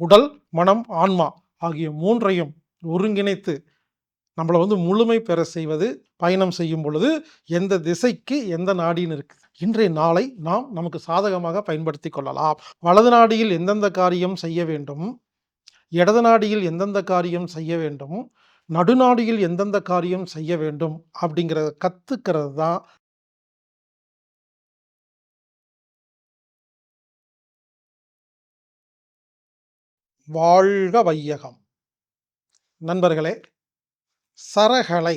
உடல் மனம் ஆன்மா ஆகிய மூன்றையும் ஒருங்கிணைத்து நம்மளை வந்து முழுமை பெற செய்வது பயணம் செய்யும் பொழுது எந்த திசைக்கு எந்த நாடின்னு இருக்குது இன்றைய நாளை நாம் நமக்கு சாதகமாக பயன்படுத்தி கொள்ளலாம். வலது நாடியில் எந்தெந்த காரியம் செய்ய வேண்டும்? இடது நாடியில் எந்தெந்த காரியம் செய்ய வேண்டும்? நடுநாடியில் எந்தெந்த காரியம் செய்ய வேண்டும்? அப்படிங்கிறத கற்றுக்கிறது தான் வாழ்க வையகம். நண்பர்களே சரகலை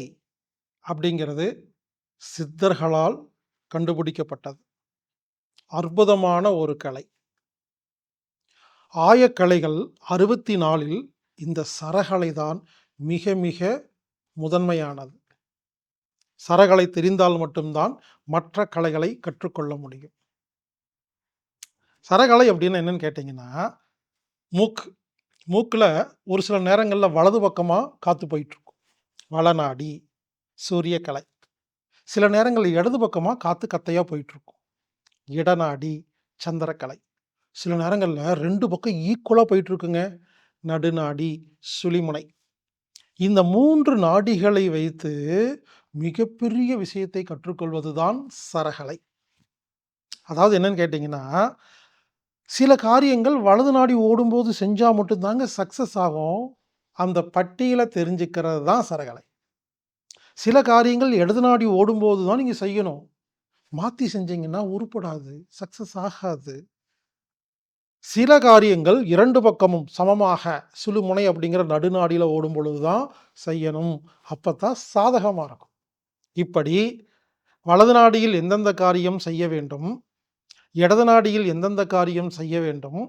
அப்படிங்கிறது சித்தர்களால் கண்டுபிடிக்கப்பட்டது. அற்புதமான ஒரு கலை. ஆயக்கலைகள் அறுபத்தி நாலில் இந்த சரகலை தான் மிக மிக முதன்மையானது. சரகலை தெரிந்தால் மட்டும்தான் மற்ற கலைகளை கற்றுக்கொள்ள முடியும். சரகலை அப்படின்னு என்னன்னு கேட்டிங்கன்னா மூக்கு. மூக்கில் ஒரு சில நேரங்களில் வலது பக்கமாக காற்று போயிட்டுருக்கும். வளநாடி சூரியக்கலை. சில நேரங்களில் இடது பக்கமாக காற்று கத்தையாக போயிட்டுருக்கும். இடநாடி சந்திரக்கலை. சில நேரங்களில் ரெண்டு பக்கம் ஈக்குவலாக போயிட்டுருக்குங்க. நடுநாடி சுழிமுனை. இந்த மூன்று நாடிகளை வைத்து மிகப்பெரிய விஷயத்தை கற்றுக்கொள்வது தான் சரகலை. அதாவது என்னன்னு கேட்டிங்கன்னா சில காரியங்கள் வலது நாடி ஓடும்போது செஞ்சால் மட்டும்தாங்க சக்ஸஸ் ஆகும். அந்த பட்டியலை தெரிஞ்சுக்கிறது தான் சரகலை சில காரியங்கள் இடது நாடி ஓடும்போது தான் நீங்கள் செய்யணும். மாற்றி செஞ்சீங்கன்னா உருப்படாது சக்ஸஸ் ஆகாது. சில காரியங்கள் இரண்டு பக்கமும் சமமாக சுழுமுனை அப்படிங்கிற நடுநாடியில் ஓடும் பொழுது தான் செய்யணும். அப்போ தான் சாதகமாக இருக்கும். இப்படி வலது நாடியில் எந்தெந்த காரியம் செய்ய வேண்டும்? இடது நாடியில் எந்தெந்த காரியம் செய்ய வேண்டும்?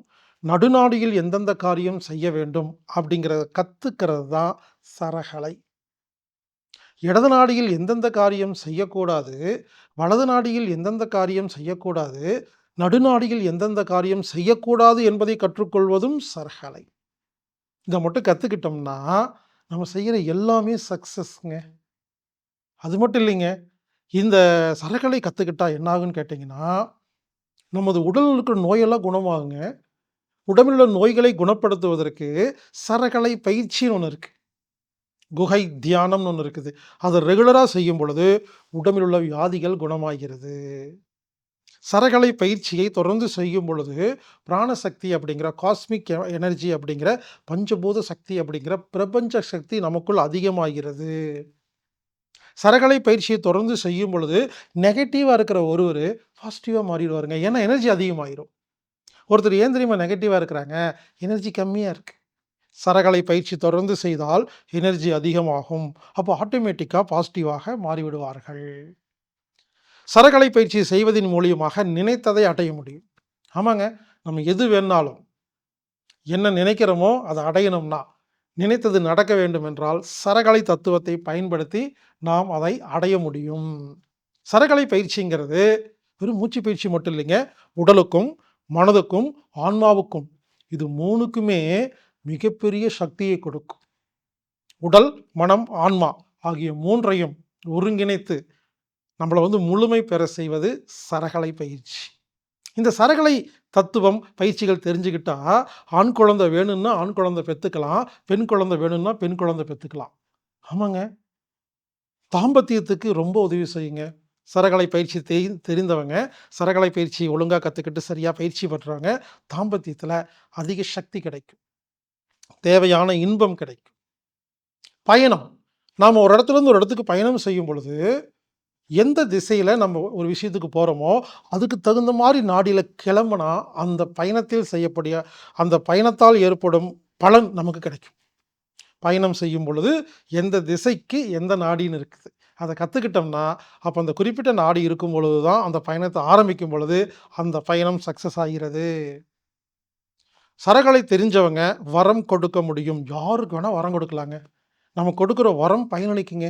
நடுநாடியில் எந்தெந்த காரியம் செய்ய வேண்டும்? அப்படிங்கிறத கற்றுக்கிறது தான் சரகலை. இடது நாடியில் எந்தெந்த காரியம் செய்யக்கூடாது? வலது நாடியில் எந்தெந்த காரியம் செய்யக்கூடாது? நடுநாடியில் எந்தெந்த காரியம் செய்யக்கூடாது என்பதை கற்றுக்கொள்வதும் சரகலை. இதை மட்டும் கற்றுக்கிட்டோம்னா நம்ம செய்கிற எல்லாமே சக்ஸஸ்ங்க அது மட்டும் இல்லைங்க. இந்த சரகலை கற்றுக்கிட்டா என்னாகுன்னு கேட்டிங்கன்னா நமது உடலில் இருக்கிற நோயெல்லாம் குணமாகுங்க. உடம்பில் உள்ள நோய்களை குணப்படுத்துவதற்கு சரகலை பயிற்சின்னு ஒன்று இருக்குது குகை தியானம்னு ஒன்று இருக்குது. அதை ரெகுலராக செய்யும் பொழுது உடம்பில் உள்ள வியாதிகள் குணமாகிறது. சரகலை பயிற்சியை தொடர்ந்து செய்யும் பொழுது பிராணசக்தி அப்படிங்கிற காஸ்மிக் எனர்ஜி அப்படிங்கிற பஞ்சபூத சக்தி அப்படிங்கிற பிரபஞ்ச சக்தி நமக்குள் அதிகமாகிறது. சரகலை பயிற்சியை தொடர்ந்து செய்யும் பொழுது நெகட்டிவாக இருக்கிற ஒருவர் பாசிட்டிவாக மாறிடுவாருங்க. ஏன்னா எனர்ஜி அதிகமாகிடும் ஒருத்தர் ஏன் தெரியுமா நெகட்டிவாக இருக்கிறாங்க? எனர்ஜி கம்மியாக இருக்குது சரகலை பயிற்சி தொடர்ந்து செய்தால் எனர்ஜி அதிகமாகும். அப்போ ஆட்டோமேட்டிக்காக பாசிட்டிவாக மாறிவிடுவார்கள். சரகலை பயிற்சி செய்வதன் மூலியமாக நினைத்ததை அடைய முடியும். ஆமாங்க நம்ம எது வேணாலும் என்ன நினைக்கிறோமோ அதை அடையணும்னா நினைத்தது நடக்க வேண்டும் என்றால் சரகலை தத்துவத்தை பயன்படுத்தி நாம் அதை அடைய முடியும். சரகலை பயிற்சிங்கிறது வெறும் மூச்சு பயிற்சி மட்டும் இல்லைங்க. உடலுக்கும் மனதுக்கும் ஆன்மாவுக்கும் இது மூணுக்குமே மிகப்பெரிய சக்தியை கொடுக்கும். உடல் மனம் ஆன்மா ஆகிய மூன்றையும் ஒருங்கிணைத்து நம்மளை வந்து முழுமை பெற செய்வது சரகலை பயிற்சி. இந்த சரகலை தத்துவம் பயிற்சிகள் தெரிஞ்சுக்கிட்டா ஆண் குழந்தை வேணும்னா ஆண் குழந்தை பெற்றுக்கலாம் பெண் குழந்தை வேணும்னா பெண் குழந்தை பெற்றுக்கலாம் ஆமாங்க. தாம்பத்தியத்துக்கு ரொம்ப உதவி செய்யுங்க. சரகலை பயிற்சி தெரி தெரிந்தவங்க சரகலை பயிற்சி ஒழுங்காக கற்றுக்கிட்டு சரியாக பயிற்சி பண்ணுறாங்க தாம்பத்தியத்தில் அதிக சக்தி கிடைக்கும். தேவையான இன்பம் கிடைக்கும். பயணம். நாம் ஒரு இடத்துலேருந்து ஒரு இடத்துக்கு பயணம் செய்யும் பொழுது எந்த திசையில் நம்ம ஒரு விஷயத்துக்கு போகிறோமோ அதுக்கு தகுந்த மாதிரி நாடியில் கிளம்புனா அந்த பயணத்தில் செய்யக்கூடிய அந்த பயணத்தால் ஏற்படும் பலன் நமக்கு கிடைக்கும். பயணம் செய்யும் பொழுது எந்த திசைக்கு எந்த நாடின்னு இருக்குது. அதை கற்றுக்கிட்டோம்னா அப்போ அந்த குறிப்பிட்ட நாடு இருக்கும் பொழுது தான் அந்த பயணத்தை ஆரம்பிக்கும் பொழுது அந்த பயணம் சக்ஸஸ் ஆகிறது. சரகளை தெரிஞ்சவங்க வரம் கொடுக்க முடியும். யாருக்கு வேணால் வரம் கொடுக்கலாங்க. நம்ம கொடுக்குற வரம் பயனளிக்குங்க.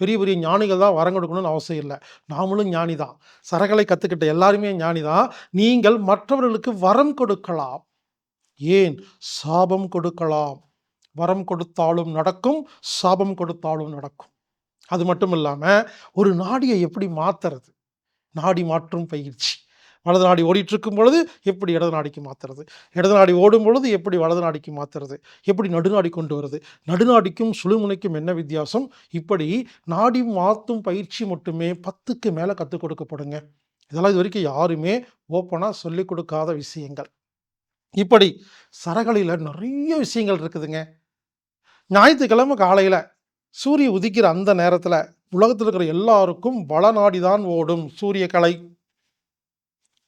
பெரிய பெரிய ஞானிகள் தான் வரம் கொடுக்கணும்னு அவசியம் இல்லை. நாமளும் ஞானி தான் சரகளை கற்றுக்கிட்ட எல்லாருமே ஞானி தான் நீங்கள் மற்றவர்களுக்கு வரம் கொடுக்கலாம். ஏன்? சாபம் கொடுக்கலாம். வரம் கொடுத்தாலும் நடக்கும் சாபம் கொடுத்தாலும் நடக்கும். அது மட்டும் இல்லாமல் ஒரு நாடியை எப்படி மாற்றுறது நாடி மாற்றும் பயிற்சி. வலது நாடி ஓடிட்டு இருக்கும் பொழுது எப்படி இடது நாடிக்கு மாற்றுறது இடது நாடி ஓடும் பொழுது எப்படி வலது நாடிக்கு மாற்றுறது எப்படி நடுநாடி கொண்டு வருது? நடுநாடிக்கும் சுழுமுனைக்கும் என்ன வித்தியாசம்? இப்படி நாடி மாற்றும் பயிற்சி மட்டுமே பத்துக்கு மேலே கற்றுக் கொடுக்கப்படுங்க. இதெல்லாம் இது வரைக்கும் யாருமே ஓப்பனாக சொல்லிக் கொடுக்காத விஷயங்கள். இப்படி சரகளில் நிறைய விஷயங்கள் இருக்குதுங்க. ஞாயிற்றுக்கிழமை காலையில் சூரிய உதிக்கிற அந்த நேரத்தில் உலகத்தில் இருக்கிற எல்லாருக்கும் வளநாடி தான் ஓடும். சூரிய கலை.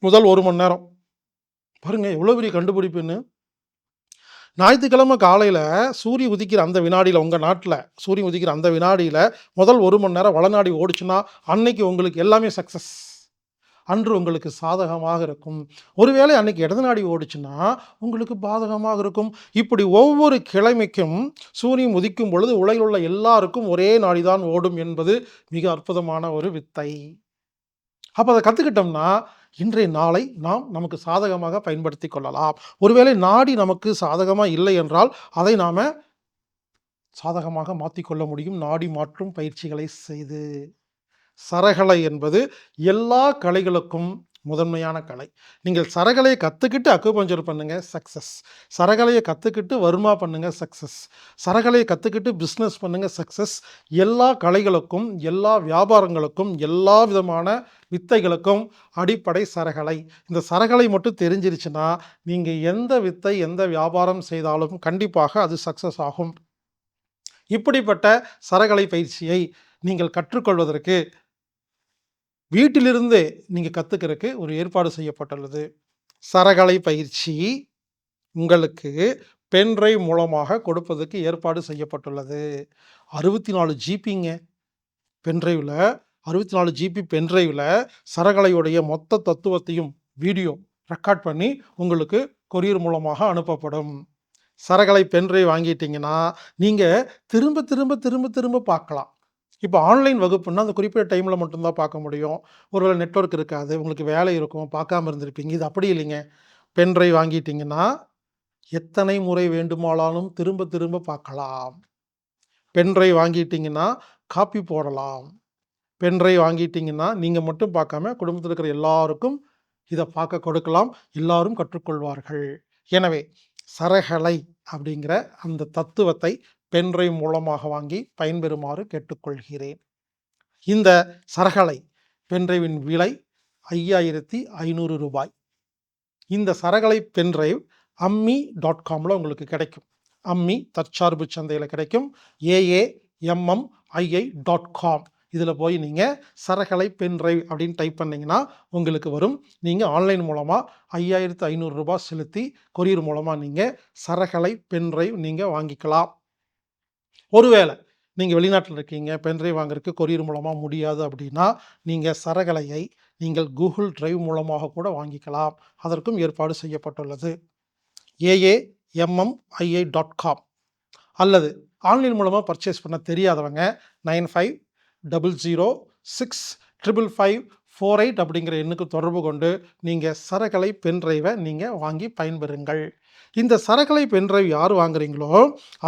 முதல் ஒரு மணி நேரம். பாருங்கள் எவ்வளோ பெரிய கண்டுபிடிப்புன்னு. ஞாயிற்றுக்கிழமை காலையில் சூரிய உதிக்கிற அந்த வினாடியில் உங்கள் நாட்டில் சூரியன் உதிக்கிற அந்த வினாடியில் முதல் ஒரு மணி நேரம் வளநாடி ஓடிச்சுன்னா அன்னைக்கு உங்களுக்கு எல்லாமே சக்ஸஸ் அன்று உங்களுக்கு சாதகமாக இருக்கும். ஒருவேளை அன்னைக்கு இடது நாடி ஓடிச்சுன்னா உங்களுக்கு பாதகமாக இருக்கும். இப்படி ஒவ்வொரு கிழமைக்கும் சூரியன் உதிக்கும் பொழுது உலகில் உள்ள எல்லாருக்கும் ஒரே நாடிதான் ஓடும் என்பது மிக அற்புதமான ஒரு வித்தை. அப்போ அதை கற்றுக்கிட்டோம்னா இன்றைய நாளை நாம் நமக்கு சாதகமாக பயன்படுத்தி கொள்ளலாம். ஒருவேளை நாடி நமக்கு சாதகமாக இல்லை என்றால் அதை நாம் சாதகமாக மாற்றிக்கொள்ள முடியும். நாடி மாற்றும் பயிற்சிகளை செய்து. சரகலை என்பது எல்லா கலைகளுக்கும் முதன்மையான கலை. நீங்கள் சரகலையை கற்றுக்கிட்டு அக்குபஞ்சர் பண்ணுங்கள் சக்ஸஸ் சரகலையை கற்றுக்கிட்டு வருமா பண்ணுங்கள் சக்ஸஸ் சரகலையை கற்றுக்கிட்டு பிஸ்னஸ் பண்ணுங்கள் சக்ஸஸ் எல்லா கலைகளுக்கும் எல்லா வியாபாரங்களுக்கும் எல்லா விதமான வித்தைகளுக்கும் அடிப்படை சரகலை. இந்த சரகலை மட்டும் தெரிஞ்சிருச்சுன்னா நீங்கள் எந்த வித்தை எந்த வியாபாரம் செய்தாலும் கண்டிப்பாக அது சக்ஸஸ் ஆகும். இப்படிப்பட்ட சரகலை பயிற்சியை நீங்கள் கற்றுக்கொள்வதற்கு வீட்டிலிருந்தே நீங்கள் கற்றுக்கிறதுக்கு ஒரு ஏற்பாடு செய்யப்பட்டுள்ளது. சரகலை பயிற்சி உங்களுக்கு பென்ட்ரைவ் மூலமாக கொடுப்பதற்கு ஏற்பாடு செய்யப்பட்டுள்ளது. அறுபத்தி நாலு ஜிபிங்க பென்ட்ரைவில் அறுபத்தி நாலு ஜிபி பென்ட்ரைவில் சரகலையுடைய மொத்த தத்துவத்தையும் வீடியோ ரெக்கார்ட் பண்ணி உங்களுக்கு கொரியர் மூலமாக அனுப்பப்படும். சரகலை பென்ட்ரைவ் வாங்கிட்டீங்கன்னா நீங்கள் திரும்ப திரும்ப திரும்ப திரும்ப பார்க்கலாம். இப்போ ஆன்லைன் வகுப்புன்னா அந்த குறிப்பிட்ட டைமில் மட்டும்தான் பார்க்க முடியும். ஒருவேளை நெட்வொர்க் இருக்காது உங்களுக்கு வேலை இருக்கும் பார்க்காம இருந்திருப்பீங்க இது அப்படி இல்லைங்க. பென்ட்ரைவ் வாங்கிட்டீங்கன்னா எத்தனை முறை வேண்டுமானாலும் திரும்ப திரும்ப பார்க்கலாம். பென்ட்ரைவ் வாங்கிட்டீங்கன்னா காப்பி போடலாம். பென்ட்ரைவ் வாங்கிட்டீங்கன்னா நீங்கள் மட்டும் பார்க்காம குடும்பத்தில் இருக்கிற எல்லாருக்கும் இதை பார்க்க கொடுக்கலாம். எல்லாரும் கற்றுக்கொள்வார்கள். எனவே சரகலை அப்படிங்கிற அந்த தத்துவத்தை பென்ட்ரைவ் மூலமாக வாங்கி பயன்பெறுமாறு கேட்டுக்கொள்கிறேன். இந்த சரகலை பென்ட்ரைவின் விலை ஐயாயிரத்தி ஐநூறு ரூபாய். இந்த சரகலை பென்ட்ரைவ் அம்மி டாட் காமில் உங்களுக்கு கிடைக்கும். அம்மி தற்சார்பு சந்தையில் கிடைக்கும். A A M M I I dot com இதில் போய் நீங்கள் சரகலை பென்ட்ரைவ் அப்படின்னு டைப் பண்ணிங்கன்னா உங்களுக்கு வரும். நீங்கள் ஆன்லைன் மூலமாக ஐயாயிரத்து ஐநூறுரூபா செலுத்தி கொரியர் மூலமாக நீங்கள் சரகலை பென்ட்ரைவ் நீங்கள் வாங்கிக்கலாம். ஒருவேளை நீங்கள் வெளிநாட்டில் இருக்கீங்க பென்ட்ரைவ் வாங்குறதுக்கு கொரியர் மூலமாக முடியாது அப்படின்னா நீங்கள் சரகலையை நீங்கள் கூகுள் டிரைவ் மூலமாக கூட வாங்கிக்கலாம். அதற்கும் ஏற்பாடு செய்யப்பட்டுள்ளது. A A M M I I dot com அல்லது ஆன்லைன் மூலமாக பர்ச்சேஸ் பண்ண தெரியாதவங்க nine five double zero six triple five four eight அப்படிங்கிற எண்ணுக்கு தொடர்பு கொண்டு நீங்கள் சரகலை பென்ட்ரைவை நீங்கள் வாங்கி பயன்பெறுங்கள். இந்த சரகலை பென்ட்ரைவ் யார் வாங்குறீங்களோ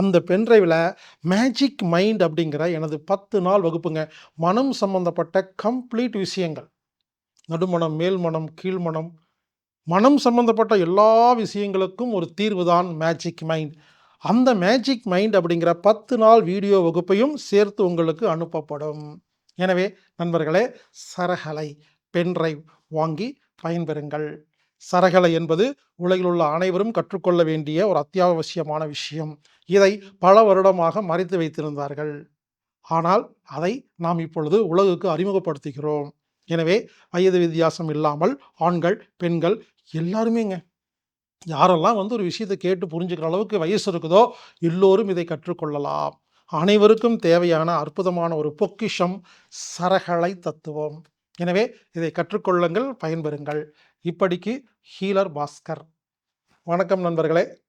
அந்த பென்ட்ரைவில் மேஜிக் மைண்ட் அப்படிங்கிற எனது பத்து நாள் வகுப்புங்க. மனம் சம்பந்தப்பட்ட கம்ப்ளீட் விஷயங்கள். நடுமணம் மேல்மணம் கீழ்மணம். மனம் சம்பந்தப்பட்ட எல்லா விஷயங்களுக்கும் ஒரு தீர்வு தான் மேஜிக் மைண்ட் அந்த மேஜிக் மைண்ட் அப்படிங்கிற பத்து நாள் வீடியோ வகுப்பையும் சேர்த்து உங்களுக்கு அனுப்பப்படும். எனவே நண்பர்களே சரகலை பென்ட்ரைவ் வாங்கி பயன்பெறுங்கள். சரகலை என்பது உலகில் உள்ள அனைவரும் கற்றுக்கொள்ள வேண்டிய ஒரு அத்தியாவசியமான விஷயம். இதை பல வருடமாக மறைத்து வைத்திருந்தார்கள். ஆனால் அதை நாம் இப்பொழுது உலகுக்கு அறிமுகப்படுத்துகிறோம். எனவே வயது வித்தியாசம் இல்லாமல் ஆண்கள் பெண்கள் எல்லாருமேங்க. யாரெல்லாம் வந்து ஒரு விஷயத்தை கேட்டு புரிஞ்சுக்கிற அளவுக்கு வயசு இருக்குதோ எல்லோரும் இதை கற்றுக்கொள்ளலாம். அனைவருக்கும் தேவையான அற்புதமான ஒரு பொக்கிஷம் சரகலை தத்துவம். எனவே இதை கற்றுக்கொள்ளுங்கள் பயன்பெறுங்கள். இப்படிக்கு ஹீலர் பாஸ்கர். வணக்கம் நண்பர்களே.